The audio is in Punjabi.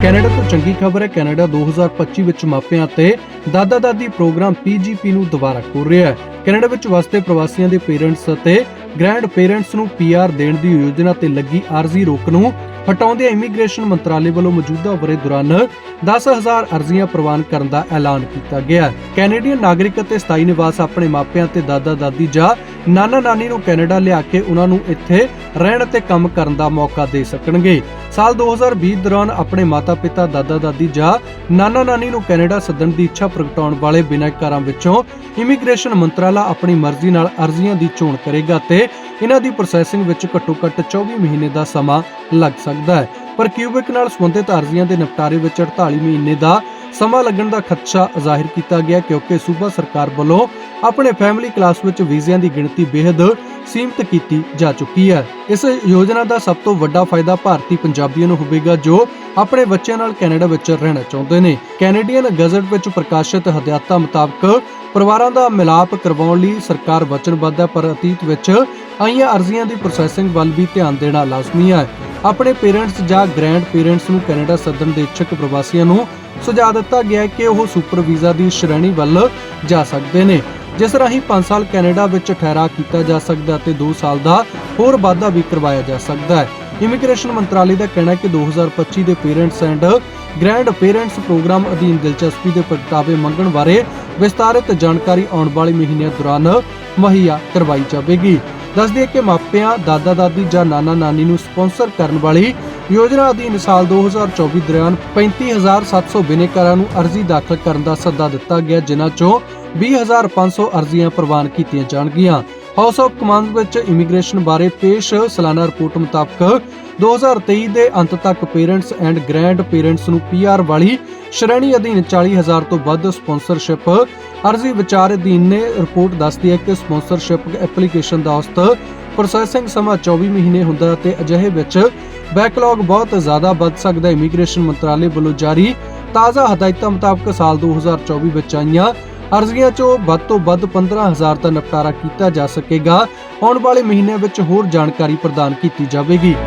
ਕੈਨੇਡਾ ਤੋਂ ਚੰਗੀ ਖਬਰ ਹੈ। ਕੈਨੇਡਾ 2025 ਵਿੱਚ ਮਾਪਿਆਂ ਅਤੇ ਦਾਦਾ ਦਾਦੀ ਪ੍ਰੋਗਰਾਮ PGP ਨੂੰ ਦੁਬਾਰਾ ਖੋਲ ਰਿਹਾ ਹੈ। ਕੈਨੇਡਾ ਵਿੱਚ ਵਸਦੇ ਪ੍ਰਵਾਸੀਆਂ ਦੇ ਪੇਰੈਂਟਸ ਅਤੇ ਗ੍ਰੈਂਡ ਪੇਰੈਂਟਸ ਨੂੰ PR ਦੇਣ ਦੀ ਯੋਜਨਾ ਤੇ ਲੱਗੀ ਆਰਜ਼ੀ ਰੋਕ ਨੂੰ ਹਟਾਉਂਦਿਆਂ ਇਮੀਗ੍ਰੇਸ਼ਨ ਮੰਤਰਾਲੇ ਵੱਲੋਂ ਮੌਜੂਦਾ ਵਰੇ ਦੌਰਾਨ 10000 ਅਰਜ਼ੀਆਂ ਪ੍ਰਵਾਨ ਕਰਨ ਦਾ ਐਲਾਨ ਕੀਤਾ ਗਿਆ ਕੈਨੇਡੀਅਨ ਨਾਗਰਿਕ ਅਤੇ ਸਥਾਈ ਨਿਵਾਸ ਆਪਣੇ ਮਾਪਿਆਂ ਤੇ ਦਾਦਾ ਦਾਦੀ ਜਾਂ ਨਾਨਾ ਨਾਨੀ ਨੂੰ ਕੈਨੇਡਾ ਲਿਆ ਕੇ ਉਹਨਾਂ ਨੂੰ ਇੱਥੇ ਰਹਿਣ ਅਤੇ ਕੰਮ ਕਰਨ ਦਾ ਮੌਕਾ ਦੇ ਸਕਣਗੇ। ਸਾਲ 2020 ਦੌਰਾਨ ਆਪਣੇ ਮਾਤਾ-ਪਿਤਾ, ਦਾਦਾ-ਦਾਦੀ ਜਾਂ ਨਾਨਾ-ਨਾਨੀ ਨੂੰ ਕੈਨੇਡਾ ਸੱਦਣ ਦੀ ਇੱਛਾ ਪ੍ਰਗਟਾਉਣ ਵਾਲੇ ਬਿਨੈਕਾਰਾਂ ਵਿੱਚੋਂ ਇਮੀਗ੍ਰੇਸ਼ਨ ਮੰਤਰਾਲਾ ਆਪਣੀ ਮਰਜ਼ੀ ਨਾਲ ਅਰਜ਼ੀਆਂ ਦੀ ਚੋਣ ਕਰੇਗਾ ਤੇ ਇਹਨਾਂ ਦੀ ਪ੍ਰੋਸੈਸਿੰਗ ਵਿੱਚ ਘੱਟੋ-ਘੱਟ 24 ਮਹੀਨੇ ਦਾ ਸਮਾਂ ਲੱਗ ਸਕਦਾ ਹੈ। ਪਰ ਕਿਊਬਿਕ ਨਾਲ ਸੰਬੰਧਿਤ ਅਰਜ਼ੀਆਂ ਦੇ ਨਿਪਟਾਰੇ ਵਿੱਚ 48 ਮਹੀਨੇ ਦਾ ਸਮਾਂ ਲੱਗਣ ਦਾ ਖਦਸ਼ਾ ਜ਼ਾਹਿਰ ਕੀਤਾ ਗਿਆ ਕਿਉਂਕਿ ਸੂਬਾ ਸਰਕਾਰ ਵੱਲੋਂ ਆਪਣੇ ਫੈਮਿਲੀ ਕਲਾਸ ਵਿੱਚ ਵੀਜ਼ਿਆਂ ਦੀ ਗਿਣਤੀ ਬੇहद ਸੀਮਿਤ ਕੀਤੀ ਜਾ ਚੁੱਕੀ ਹੈ। ਇਸ ਯੋਜਨਾ ਦਾ ਸਭ ਤੋਂ ਵੱਡਾ ਫਾਇਦਾ ਭਾਰਤੀ ਪੰਜਾਬੀਆਂ ਨੂੰ ਹੋਵੇਗਾ ਜੋ ਆਪਣੇ ਬੱਚਿਆਂ ਨਾਲ ਕੈਨੇਡਾ ਵਿੱਚ ਰਹਿਣਾ ਚਾਹੁੰਦੇ ਨੇ। ਕੈਨੇਡੀਅਨ ਗਜ਼ਟ ਵਿੱਚ ਪ੍ਰਕਾਸ਼ਿਤ ਹਦਾਇਤਾਂ ਮੁਤਾਬਕ ਪਰਿਵਾਰਾਂ ਦਾ ਮਿਲਾਪ ਕਰਵਾਉਣ ਲਈ ਸਰਕਾਰ ਵਚਨਬੱਧ ਹੈ, ਪਰ ਅਤੀਤ ਵਿੱਚ ਆਈਆਂ ਅਰਜ਼ੀਆਂ ਦੀ ਪ੍ਰੋਸੈਸਿੰਗ ਵੱਲ ਵੀ ਧਿਆਨ ਦੇਣਾ ਲਾਜ਼ਮੀ ਹੈ। ਆਪਣੇ ਪੇਰੈਂਟਸ ਜਾਂ ਗ੍ਰੈਂਡ ਪੇਰੈਂਟਸ ਨੂੰ ਕੈਨੇਡਾ ਸੱਦਣ ਦੇ ਇੱਛੁਕ ਪ੍ਰਵਾਸੀਆਂ ਨੂੰ ਸੁਝਾਅ ਦਿੱਤਾ ਗਿਆ ਹੈ ਕਿ ਉਹ ਸੁਪਰ ਵੀਜ਼ਾ ਦੀ ਸ਼੍ਰੇਣੀ ਵੱਲ ਜਾ ਸਕਦੇ ਨੇ, ਜਿਸ ਰਾਹੀਂ 5 ਸਾਲ ਕੈਨੇਡਾ ਵਿੱਚ ਠਹਿਰਾਅ ਕੀਤਾ ਜਾ ਸਕਦਾ ਅਤੇ 2 ਸਾਲ ਦਾ ਹੋਰ ਵਾਧਾ ਵੀ ਕਰਵਾਇਆ ਜਾ ਸਕਦਾ ਹੈ। ਇਮੀਗ੍ਰੇਸ਼ਨ ਮੰਤਰਾਲੇ ਦਾ ਕਹਿਣਾ ਹੈ ਕਿ 2025 ਦੇ parents and grand parents program ਅਧੀਨ ਦਿਲਚਸਪੀ ਦੇ ਪ੍ਰਗਟਾਵੇ ਮੰਗਣ ਬਾਰੇ ਵਿਸਤਾਰਿਤ ਜਾਣਕਾਰੀ ਆਉਣ ਵਾਲੇ ਮਹੀਨਿਆਂ ਦੌਰਾਨ ਮੁਹੱਈਆ ਕਰਵਾਈ ਜਾਵੇਗੀ। ਦੱਸ ਦਈਏ ਕਿ ਮਾਪਿਆਂ, ਦਾਦਾ ਦਾਦੀ ਜਾਂ ਨਾਨਾ ਨਾਨੀ ਨੂੰ ਸਪਾਂਸਰ ਕਰਨ ਵਾਲੀ ਯੋਜਨਾ ਅਧੀਨ ਸਾਲ 2024 ਦੌਰਾਨ 35700 ਬਿਨੇਕਾਰਾਂ ਨੂੰ ਅਰਜ਼ੀ ਦਾਖਲ ਕਰਨ ਦਾ ਸੱਦਾ ਦਿੱਤਾ ਗਿਆ, ਜਿਨ੍ਹਾਂ ਚੋਂ 20500 ਅਰਜ਼ੀਆਂ ਪ੍ਰਵਾਨ ਕੀਤੀਆਂ ਜਾਣਗੀਆਂ। ਹਾਊਸ ਆਫ ਕਮਾਂਡ ਵਿੱਚ ਇਮੀਗ੍ਰੇਸ਼ਨ ਬਾਰੇ ਪੇਸ਼ ਸਾਲਾਨਾ ਰਿਪੋਰਟ ਮੁਤਾਬਕ 2023 ਦੇ ਅੰਤ ਤੱਕ ਪੇਰੈਂਟਸ ਐਂਡ ਗ੍ਰੈਂਡ ਪੇਰੈਂਟਸ ਨੂੰ PR ਵਾਲੀ ਸ਼੍ਰੇਣੀ ਅਧੀਨ 40000 ਤੋਂ ਵੱਧ ਸਪਾਂਸਰਸ਼ਿਪ। ਅਰਜ਼ੀ ਵਿਚਾਰ ਅਧੀਨ ਨੇ ਰਿਪੋਰਟ ਦੱਸਦੀ ਹੈ ਕਿ ਸਪਾਂਸਰਸ਼ਿਪ ਐਪਲੀਕੇਸ਼ਨ ਦਾ ਔਸਤ ਪ੍ਰੋਸੈਸਿੰਗ ਸਮਾਂ 24 ਮਹੀਨੇ ਹੁੰਦਾ ਤੇ ਅਜਿਹੇ ਵਿੱਚ ਬੈਕਲੌਗ ਬਹੁਤ ਜ਼ਿਆਦਾ ਵੱਧ ਸਕਦਾ ਹੈ। ਇਮੀਗ੍ਰੇਸ਼ਨ ਮੰਤਰਾਲੇ ਵੱਲੋਂ ਜਾਰੀ ਤਾਜ਼ਾ ਹਦਾਇਤਾਂ ਮੁਤਾਬਕ ਸਾਲ 2024 ਵਿੱਚ ਆਈਆਂ ਅਰਜ਼ੀਆਂ 'ਚੋਂ ਵੱਧ ਤੋਂ ਵੱਧ 15000 ਦਾ ਨਿਪਟਾਰਾ ਕੀਤਾ ਜਾ ਸਕੇਗਾ। ਆਉਣ ਵਾਲੇ ਮਹੀਨਿਆਂ ਵਿੱਚ ਹੋਰ ਜਾਣਕਾਰੀ ਪ੍ਰਦਾਨ ਕੀਤੀ ਜਾਵੇਗੀ।